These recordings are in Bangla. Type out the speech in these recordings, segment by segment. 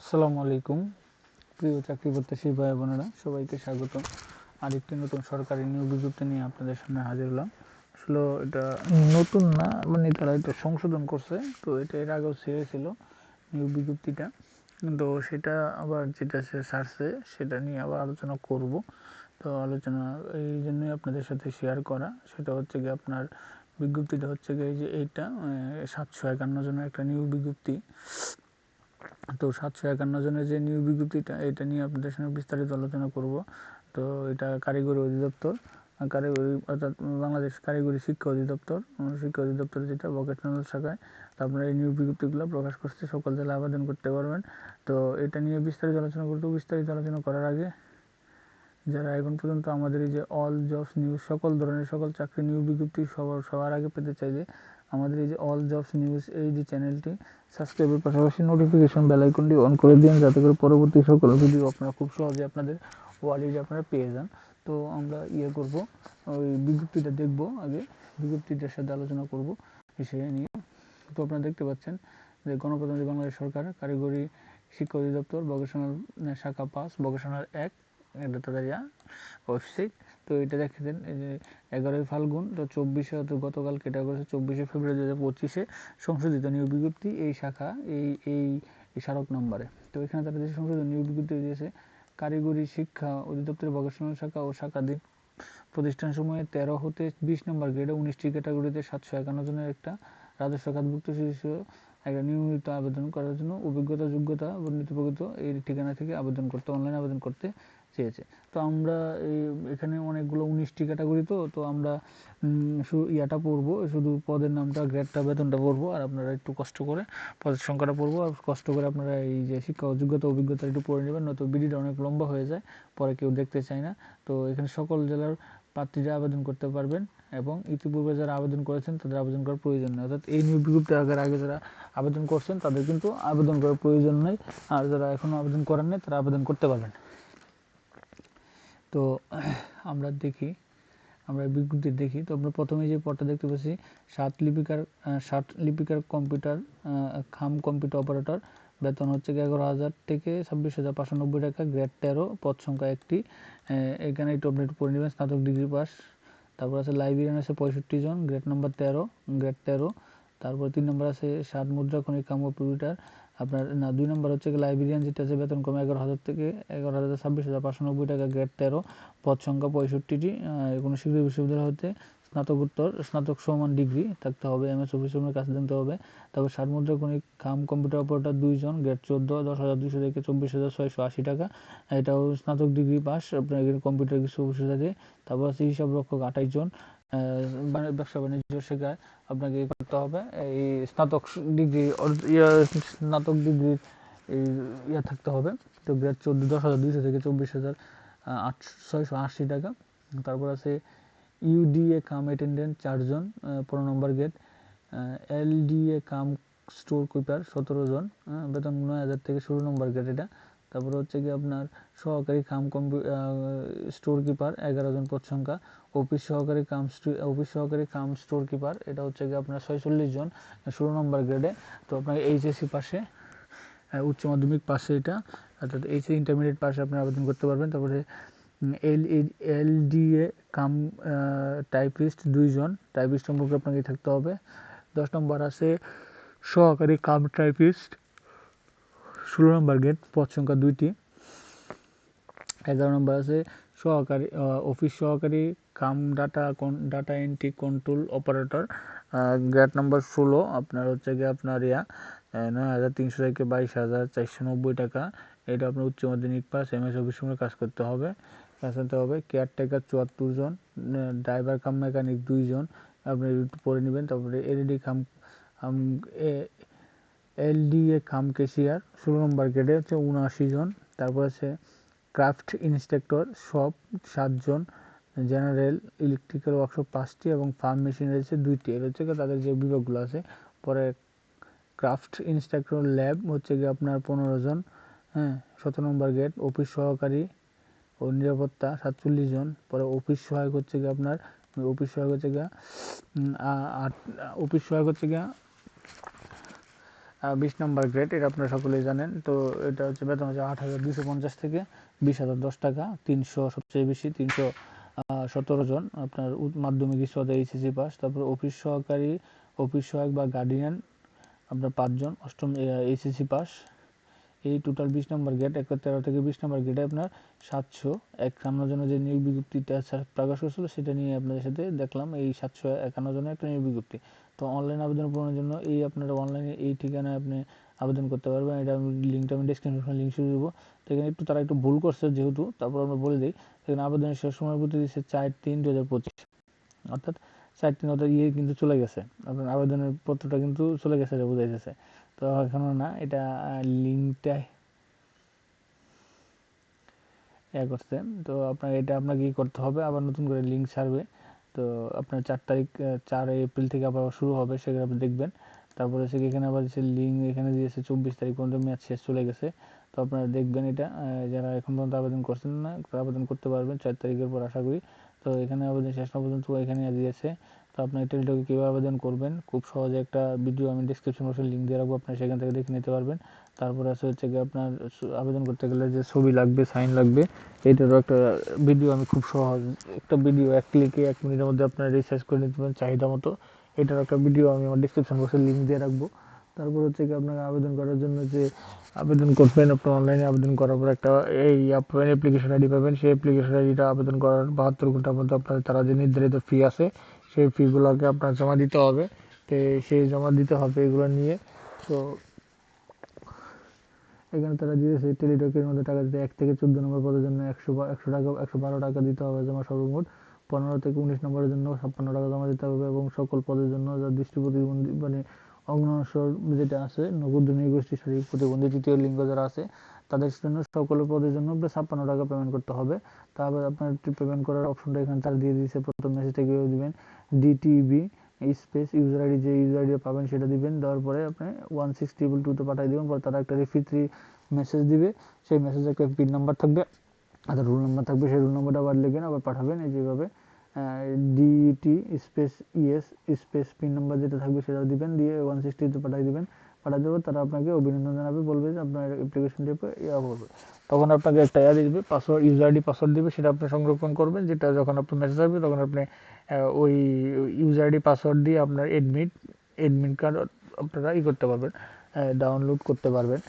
আসসালামু আলাইকুম। প্রিয় চাকরি প্রত্যাশী ভাই বোনেরা, সবাইকে স্বাগত আরেকটি নতুন সরকারি নিয়োগ বিজ্ঞপ্তি নিয়ে আপনাদের সামনে হাজির হলাম। আসলে এটা নতুন না মানে তারা এটা সংশোধন করছে, তো এটা এর আগেও ছেড়েছিল নিয়োগ বিজ্ঞপ্তিটা। তো সেটা আবার যেটা সে ছাড়ছে, সেটা নিয়ে আবার আলোচনা করব। তো আলোচনা এই জন্যই আপনাদের সাথে শেয়ার করা। সেটা হচ্ছে কি আপনার বিজ্ঞপ্তিটা হচ্ছে কি যে এইটা সাতশো একান্ন জনের একটা নিয়োগ বিজ্ঞপ্তি। তো সাতশো একান্ন জনের যে নিয়োগ বিজ্ঞপ্তিটা, এটা নিয়ে আপনাদের সঙ্গে বিস্তারিত আলোচনা করব। তো এটা কারিগরি অধিদপ্তর কারিগরি, অর্থাৎ বাংলাদেশ কারিগরি শিক্ষা অধিদপ্তর শিক্ষা অধিদপ্তর যেটা ভোকেশনাল শাখায়। তো আপনারা এই নিয়োগ বিজ্ঞপ্তিগুলো প্রকাশ করতে সকল জেলা আবেদন করতে পারবেন। তো এটা নিয়ে বিস্তারিত আলোচনা করতে বিস্তারিত আলোচনা করার আগে যারা এখন পর্যন্ত আমাদের এই যে অল জবস নিউজ সকল ধরনের, সকল চাকরি নিয়োগ বিজ্ঞপ্তি সবার সবার আগে পেতে চাইলে আমাদের এই যে অল জবস নিউজ এই যে চ্যানেলটি সাবস্ক্রাইবের পাশাপাশি নোটিফিকেশন বেল আইকনটি অন করে দিন, যাতে করে পরবর্তী সকল ভিডিও আপনারা খুব সহজে আপনাদের ওয়ালেটে আপনারা পেয়ে যান। তো আমরা ইয়ে করব, ওই বিজ্ঞপ্তিটা দেখব আগে, বিজ্ঞপ্তিটার সাথে আলোচনা করব বিষয়ে নিয়ে। তো আপনারা দেখতে পাচ্ছেন যে গণপ্রজাতন্ত্রী বাংলাদেশ সরকার, কারিগরি শিক্ষা অধিদপ্তর ভোকেশনাল শাখা পাস ভোকেশনাল এক, এটা তাদের ওয়েবসাইট তো এটা দেখে দেন, এই যে এগারোই ফাল্গুন তো চব্বিশে অত গতকাল কেটে করেছে চব্বিশে ফেব্রুয়ারি দু হাজার পঁচিশে, সংশোধিত নিয়োগ বিজ্ঞপ্তি এই শাখা, এই এই স্মারক নম্বরে। তো এখানে তারা যে সংশোধিত নিয়োগ বিজ্ঞপ্তি দিয়েছে, কারিগরি শিক্ষা অধিদপ্তরের ভোকেশনাল শাখা ও শাখাধীন প্রতিষ্ঠান সময়ে তেরো হতে বিশ নম্বর গ্রেডে উনিশটি ক্যাটাগরিতে সাতশো একান্ন জনের একটা রাজস্ব খাতভুক্ত শিশু একটা নিয়মিত আবেদন করার জন্য অভিজ্ঞতা, যোগ্যতা বর্ণিত এই ঠিকানা থেকে আবেদন করতে, অনলাইন আবেদন করতে চেয়েছে। তো আমরা এখানে অনেকগুলো উনিশটি ক্যাটাগরি তো তো আমরা ইয়াটা পড়ব, শুধু পদের নামটা গ্রেডটা বেতনটা পড়ব, আর আপনারা একটু কষ্ট করে পদের সংখ্যাটা পড়ব, আর কষ্ট করে আপনারা এই যে শিক্ষা অযোগ্যতা অভিজ্ঞতা একটু পড়ে নেবেন, নয়তো বিডিটা অনেক লম্বা হয়ে যায়, পরে কেউ দেখতে চায় না। তো এখানে সকল জেলার প্রার্থীরা আবেদন করতে পারবেন, এবং ইতিপূর্বে যারা আবেদন করেছেন, তাদের আবেদন করার প্রয়োজন নেই। অর্থাৎ এই নিয়োগ বিজ্ঞপ্তি আগের আগে যারা আবেদন করছেন, তাদের কিন্তু আবেদন করার প্রয়োজন নেই, আর যারা এখনও আবেদন করেন নেই, তারা আবেদন করতে পারবেন। তো, আমরা দেখি, আমরা বিজ্ঞপ্তি দেখি। তো আমরা প্রথমে যে পদটা দেখতে পাচ্ছি, সাত লিপিকার সাত লিপিকার কম্পিউটার খাম কম্পিউটার অপারেটর। বেতন হচ্ছে এগারো হাজার থেকে ছাব্বিশ হাজার পাঁচশো নব্বই টাকা। গ্রেড তেরো, পদ সংখ্যা একটি। এখানে একটু আপডেট করে নেবেন, স্নাতক ডিগ্রি পাস। তারপর আছে লাইব্রেরিয়ান, আছে পঁয়ষট্টি জন। গ্রেড নম্বর তেরো, গ্রেড তেরো। তারপর তিন নম্বর আছে সাত মুদ্রা খনিক খাম কম্পিউটার। আপনার, না, দুই নম্বর হচ্ছে কি লাইব্রেরিয়ান যেটা আছে, বেতন কমে এগারো হাজার থেকে এগারো হাজার ছাব্বিশ হাজার পাঁচশো নব্বই টাকা গ্রেড তেরো, পদ সংখ্যা পঁয়ষট্টিটি কোনো শিক্ষা বিশ্ববিদ্যালয় হতে স্নাতকোত্তর, স্নাতক সমান ডিগ্রি থাকতে হবে এম এস অফিসের কাছে দিতে হবে। তারপর ষাট মুদ্রা কণিক খাম কম্পিউটার অপারেটর দুইজন গ্রেড চোদ্দ, দশ হাজার দুশো থেকে চব্বিশ হাজার ছয়শো আশি টাকা। এটাও স্নাতক ডিগ্রি পাস, আপনার কম্পিউটার কিছু অফিসে থাকে। তারপর আছে হিসাব রক্ষক আঠাইশ জন ব্যবসা বাণিজ্য শেখায় আপনাকে করতে হবে। এই স্নাতক ডিগ্রি স্নাতক ডিগ্রি এই ইয়ে থাকতে হবে। তো গ্রেড চোদ্দ, দশ হাজার দুইশো থেকে চব্বিশ হাজার ছয়শো আশি টাকা। তারপর আছে ইউডিএ কাম অ্যাটেন্ডেন্ট চারজন পনেরো নম্বর gate. LDA cum store keeper সতেরো জন বেতন নয় হাজার থেকে ষোলো নম্বর গেট এটা। তারপর হচ্ছে কি আপনার সহকারী খাম স্টোর কিপার এগারো জন পদ সংখ্যা। অফিস সহকারী কাম অফিস সহকারী কাম স্টোর কিপার এটা হচ্ছে কি আপনার ছয়চল্লিশ জন ষোলো নম্বর গ্রেডে তো আপনার এইচএসসি পাশে উচ্চ মাধ্যমিক পাশে এটা। অর্থাৎ এইচএস ইন্টারমিডিয়েট পাশে আপনি আবেদন করতে পারবেন। তারপরে L L DA cum typist দুইজন। টাইপিস্ট সম্পর্কে আপনাকে থাকতে হবে। দশ নম্বর আছে সহকারী কাম টাইপিস্ট ষোলো নম্বর গেট পদ সংখ্যা দুইটি। এগারো নম্বর আছে সহকারী অফিস সহকারী cum data data entry control operator grade number ষোলো, আপনার হচ্ছে গিয়ে আপনার ইয়া নয় হাজার তিনশো থেকে বাইশ হাজার চারশো নব্বই টাকা। এটা আপনার উচ্চ মাধ্যমিক পাস এম এস অফিস কাজ করতে হবে। কাজ করতে হবে কেয়ারটেকার চুয়াত্তর জন ড্রাইভার কাম মেকানিক দুইজন আপনি একটু পরে নেবেন, তারপরে এলইডি খাম এলডিএ খাম কেশিয়ার, ষোলো নম্বর গ্রেডে হচ্ছে উনআশি জন। তারপর আছে ক্রাফট ইন্সট্রাক্টর, সব সাতজন জেনারেল ইলেকট্রিক্যাল ওয়ার্কশপ পাঁচটি এবং ফার্ম মেশিন রয়েছে দুইটি। এর হচ্ছে তাদের যে বিভাগগুলো আছে, পরে ক্রাফট ইন্সট্রাক্টর ল্যাব, হচ্ছে গিয়ে আপনার পনেরো জন হ্যাঁ সতেরো নম্বর গেট, অফিস সহকারী ও নিরাপত্তা সাতচল্লিশ জন, পরে অফিস সহায়ক হচ্ছে গিয়ে আপনার, অফিস সহায়ক হচ্ছে গিয়া আট অফিস সহায়ক হচ্ছে গিয়া বিশ নম্বর গ্রেড এটা আপনারা সকলেই জানেন। তো এটা হচ্ছে বেতন হচ্ছে আট হাজার দুশো পঞ্চাশ থেকে বিশ হাজার দশ টাকা, তিনশো সবচেয়ে বেশি, তিনশো সতেরো জন। আপনার মাধ্যমিক স্তরে এইচএসসি পাস, তারপর অফিস সহকারী, অফিস সহায়ক বা গার্ডিয়ান আপনার পাঁচজন, অষ্টম এইচএসসি পাস। এই টোটাল বিশ নম্বর গেট এক তেরো থেকে বিশ নম্বর গেটে আপনার সাতশো একান্ন জনের যে নিয়োগ বিজ্ঞপ্তিটা প্রকাশ করেছিল, সেটা নিয়ে আপনাদের সাথে দেখলাম। এই সাতশো একান্ন জনের একটা নিয়োগ বিজ্ঞপ্তি। তো অনলাইন আবেদন পূরণের জন্য এই আপনারা অনলাইনে এই ঠিকানায় আপনি আবেদন করতে পারবেন। এটা আমি লিঙ্কটা আমি ডিসক্রিপশনে লিঙ্ক শুরু দেবো। তো এখানে একটু তারা একটু ভুল করছে যেহেতু, তারপর আমরা বলে দিই। এখানে আবেদনের শেষ সময় বলতে দিচ্ছে চার তিন দু হাজার পঁচিশ। অর্থাৎ চার তিন অর্থাৎ ইয়ে কিন্তু চলে গেছে। আপনার আবেদনের পত্রটা কিন্তু চলে গেছে এটা বোঝাইতেছে। তো এখনও না, এটা লিঙ্কটা ইয়ে করছে। তো আপনার এটা আপনাকে কি করতে হবে, আবার নতুন করে লিঙ্ক ছাড়বে। তো আপনার চার তারিখ চার এপ্রিল থেকে আবার শুরু হবে, সেখানে আপনি দেখবেন। তারপরে হচ্ছে এখানে আবার দিচ্ছে লিঙ্ক এখানে দিয়েছে, চব্বিশ তারিখ পর্যন্ত ম্যাচ শেষ চলে গেছে। তো আপনারা দেখবেন এটা যারা এখন পর্যন্ত আবেদন করছেন না, তারা আবেদন করতে পারবেন চার তারিখের পর, আশা করি। তো এখানে আবেদন শেষ না পর্যন্ত এখানে দিয়েছে তো আপনি টেলিটকে কীভাবে আবেদন করবেন, খুব সহজে একটা ভিডিও আমি ডিসক্রিপশন বক্সে লিঙ্ক দিয়ে রাখব আপনি সেখান থেকে দেখে নিতে পারবেন। তারপরে আছে হচ্ছে গিয়ে আপনার আবেদন করতে গেলে যে ছবি লাগবে সাইন লাগবে এটারও একটা ভিডিও আমি খুব সহজ, একটা ভিডিও এক ক্লিকে এক মিনিটের মধ্যে আপনার রিসার্চ করে নিতে পারেন চাহিদা মতো। এটার একটা ভিডিও আমি আমার ডিসক্রিপশন বক্সে লিঙ্ক দিয়ে রাখব। তারপর হচ্ছে কি আপনাকে আবেদন করার জন্য যে আবেদন করবেন আপনি অনলাইনে আবেদন করার পর একটা এই অ্যাপ্লিকেশন আইডি পাবেন। সেই অ্যাপ্লিকেশন আইডিটা আবেদন করার বাহাত্তর ঘণ্টার মধ্যে আপনার তারা যে নির্ধারিত ফি আছে, সেই ফিগুলোকে আপনার জমা দিতে হবে। তো সেই জমা দিতে হবে এগুলো নিয়ে। তো এখানে তারা দিয়েছে টেলিটকের মধ্যে টাকা দিতে এক থেকে চোদ্দ নম্বর পদের জন্য একশো একশো টাকা একশো বারো টাকা দিতে হবে জমা সর্বমোট। পনেরো থেকে উনিশ নম্বরের জন্য ছাপ্পান্ন টাকা জমা দিতে হবে এবং সকল পদের জন্য যা দৃষ্টি প্রতিবন্ধী মানে অগ্নসর যেটা আছে নগদ গোষ্ঠী শারীরিক প্রতিবন্ধী তৃতীয় লিঙ্গ যারা আছে, তাদের জন্য সকল পদের জন্য ছাপ্পান্ন টাকা পেমেন্ট করতে হবে। তারপর আপনার পেমেন্ট করার অপশনটা এখানে তারা দিয়ে দিয়েছে। প্রথম মেসেজটা কীভাবে দিবেন ডিটিবি স্পেস ইউজার আইডি যে ইউজার আইডি পাবেন সেটা দিবেন। দেওয়ার পরে আপনি ওয়ান সিক্স ট্রিপল টুতে পাঠিয়ে দেবেন। পরে তারা একটা রিফিট্রি মেসেজ দিবে। সেই মেসেজে একটা পিন নাম্বার থাকবে। আর রুল নাম্বার থাকবে। সেই রুল নাম্বারটা আবার লিখেন আবার পাঠাবেন। এই যেভাবে DT space ES space pin number যেটা থাকবে সেটা দিবেন, দিয়ে ওয়ান সিক্সটিতে পাঠিয়ে দিবেন। পাঠিয়ে দেবে তারা আপনাকে অভিনন্দন জানাবে, বলবে যে আপনার অ্যাপ্লিকেশন টিপে ইয়া করবে। তখন আপনাকে একটা ইয়া দিবে পাসওয়ার্ড ইউজার আইডি পাসওয়ার্ড দিবে, সেটা আপনি সংরক্ষণ করবেন, যেটা যখন আপনার মেসেজ আসবে তখন আপনি ওই ইউজার আইডি পাসওয়ার্ড দিয়ে আপনার এডমিট এডমিট কার্ড আপনারা ই করতে পারবেন ডাউনলোড করতে পারবেন।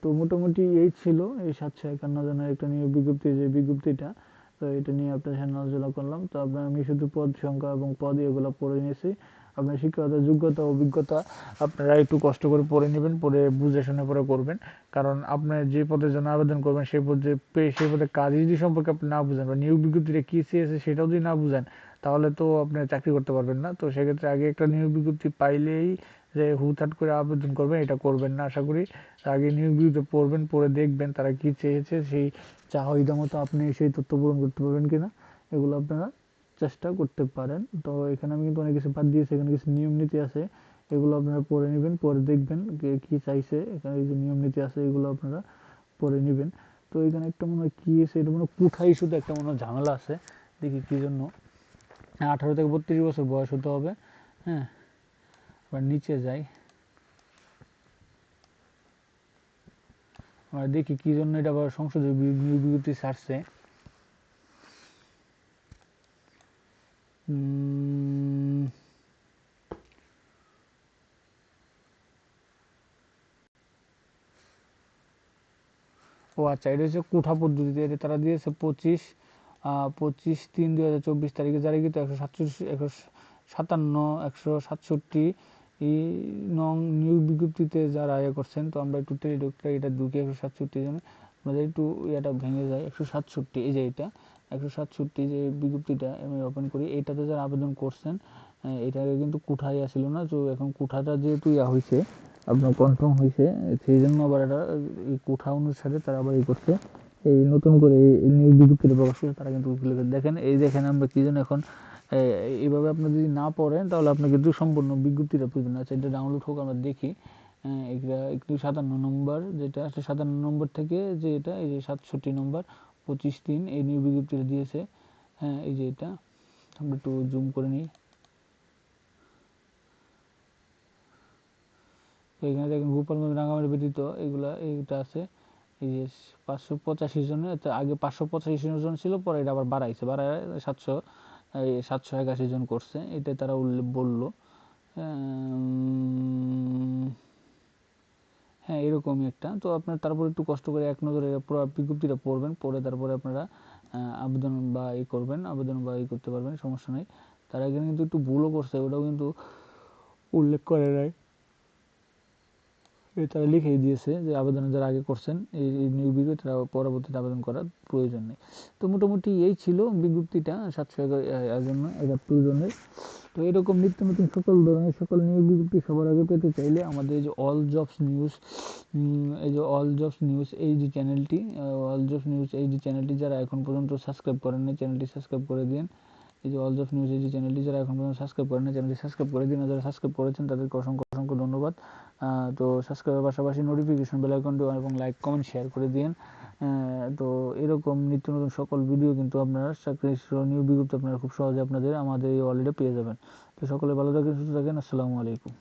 তো মোটামুটি এই ছিল, এই সাতশো একান্ন জনের একটা নিয়ে বিজ্ঞপ্তি, যে বিজ্ঞপ্তিটা। তো এটা নিয়ে আপনার সাথে আলোচনা করলাম। তো আপনার আমি শুধু পদ সংখ্যা এবং পদ এগুলো পড়ে নিয়েছি। আপনার শিক্ষাগত যোগ্যতা, অভিজ্ঞতা আপনারা একটু কষ্ট করে পড়ে নেবেন, পড়ে বুঝে শুনে পরে করবেন। কারণ আপনার যে পদের জন্য আবেদন করবেন, সেই পদে সেই পদে কাজ যদি সম্পর্কে আপনি না বুঝেন বা নিয়োগ বিজ্ঞপ্তিটা কী চেয়েছে সেটাও যদি না বুঝেন, তাহলে তো আপনি চাকরি করতে পারবেন না। তো সেক্ষেত্রে আগে একটা নিয়োগ বিজ্ঞপ্তি পাইলেই যে হুটহাট করে আবেদন করবেন, এটা করবেন না, আশা করি। আগে নিয়োগ বিজ্ঞপ্তি পড়বেন, পড়ে দেখবেন তারা কি চেয়েছে, সেই চাহিদা মতো আপনি সেই তথ্য পূরণ করতে পারবেন কিনা, এগুলো আপনারা চেষ্টা করতে পারেন। তো এখানে আমি কিন্তু অনেক কিছু বাদ দিয়েছি, এখানে কিছু নিয়ম নীতি আছে, এগুলো আপনারা পড়ে নেবেন, পরে দেখবেন কে চাইছে। এখানে যে নিয়ম নীতি আছে, এগুলো আপনারা পড়ে নেবেন। তো এখানে একটা মনে হয় কি আছে, এটা মনে হয় কুঠাই শুধু একটা মনে হয় ঝামেলা আছে, দেখি কি জন্য। আঠারো থেকে বত্রিশ বছর বয়স হতে হবে হ্যাঁ আবার নিচে যাই। আমরা দেখি কি জন্য এটা আবার সংসদীয় বি- বিজ্ঞপ্তি ছাড়ছে। ও আচ্ছা এটা হচ্ছে কোঠা পদ্ধতিতে এটা তারা দিয়েছে পঁচিশ পঁচিশ তিন দুই হাজার চব্বিশ তারিখে জারি কিন্তু একশো সাতচল্লিশ, একশো সাতান্ন, একশো সাতষট্টি এই নং নিয়োগ বিজ্ঞপ্তিতে যারা ইয়ে করছেন, তো আমরা একটু টেলিডক্টর এটা ঢুকে একশো সাতষট্টি জন্য আমাদের একটু ইয়েটা ভেঙে যায়, একশো সাতষট্টি, এই যে এটা, একশো সাতষট্টি যে বিজ্ঞপ্তিটা আমি ওপেন করি এটাতে যারা আবেদন করছেন এটা এটাকে কিন্তু কুঠাই আসছিল না, তো এখন কুঠাটা যেহেতু ইয়া হয়েছে আপনার কনফার্ম হয়েছে সেই জন্য আবার এটা, এই কুঠা অনুসারে তারা আবার ই করছে। এই নতুন করে এই নিয়োগ বিজ্ঞপ্তিটা প্রকাশ করছে তারা কিন্তু দেখেন, এই দেখেন আমরা কি জন্য এখন এইভাবে আপনি যদি না পড়েন, তাহলে আপনি কিন্তু সম্পূর্ণ বিজ্ঞপ্তিটা বুঝবেন আচ্ছা এটা ডাউনলোড হোক, আমরা দেখি। এটা একটু সাতান্ন নম্বর, যেটা আছে সাতান্ন নম্বর থেকে যে এটা, এই যে সাতষট্টি নম্বর, পঁচিশ দিন এই নিয়োগ বিজ্ঞপ্তিটা দিয়েছে। হ্যাঁ এই যে এটা। আমরা একটু জুম করে নিই। এখানে দেখেন গোপালগঞ্জ রাঙামাটি ব্যতীত এগুলা, এইটা আছে। এই যে পাঁচশো পঁচাশি জনের আগে পাঁচশো পঁচাশি জন ছিল, পরে এটা আবার বাড়াইছে। বাড়ায় সাতশো সাতশো একাশি জন করছে এটা তারা উল্লেখ বলল হ্যাঁ এরকমই একটা। তো আপনার তারপরে একটু কষ্ট করে এক নজরে বিজ্ঞপ্তিটা পড়বেন, পড়ে তারপরে আপনারা আবেদন বা ই করবেন, আবেদন বা ই করতে পারবেন, সমস্যা নেই। তারা এখানে কিন্তু একটু ভুলও করছে, ওটাও কিন্তু উল্লেখ করে নাই। তারা লিখে দিয়েছে যে আবেদন যারা আগে করছেন, এই নিয়োগ বিজ্ঞপ্তি তারা পরবর্তীতে আবেদন করার প্রয়োজন নেই। তো মোটামুটি এই ছিল বিজ্ঞপ্তিটা সাতশো এগারো জন্য একাত্তর জনের তো এরকম নিত্য নতুন সকল ধরনের সকল নিয়োগ বিজ্ঞপ্তি সবার আগে পেতে চাইলে আমাদের এই যে অল জবস নিউজ এই যে অল জবস নিউজ এই যে চ্যানেলটি অল জবস নিউজ এই যে চ্যানেলটি যারা এখন পর্যন্ত সাবস্ক্রাইব করেন চ্যানেলটি সাবস্ক্রাইব করে দিন এই যে অল জবস নিউজ এই যে চ্যানেলটি যারা এখন পর্যন্ত সাবস্ক্রাইব করেন চ্যানেলটি সাবস্ক্রাইব করে দিন যারা সাবস্ক্রাইব করেছেন তাদেরকে অসংখ্য অসংখ্য ধন্যবাদ। তো সাবস্ক্রাইবের পাশাপাশি নোটিফিকেশন বেল এবং লাইক কমেন্ট শেয়ার করে দিন তো এরকম নিত্য নতুন সকল ভিডিও কিন্তু আপনারা চাকরি নিয়োগ বিজ্ঞপ্তি আপনারা খুব সহজে আপনাদের আমাদের এই ওয়ালেটে পেয়ে যাবেন। তো সকলে ভালো থাকেন, সুস্থ থাকেন, আসসালামু আলাইকুম।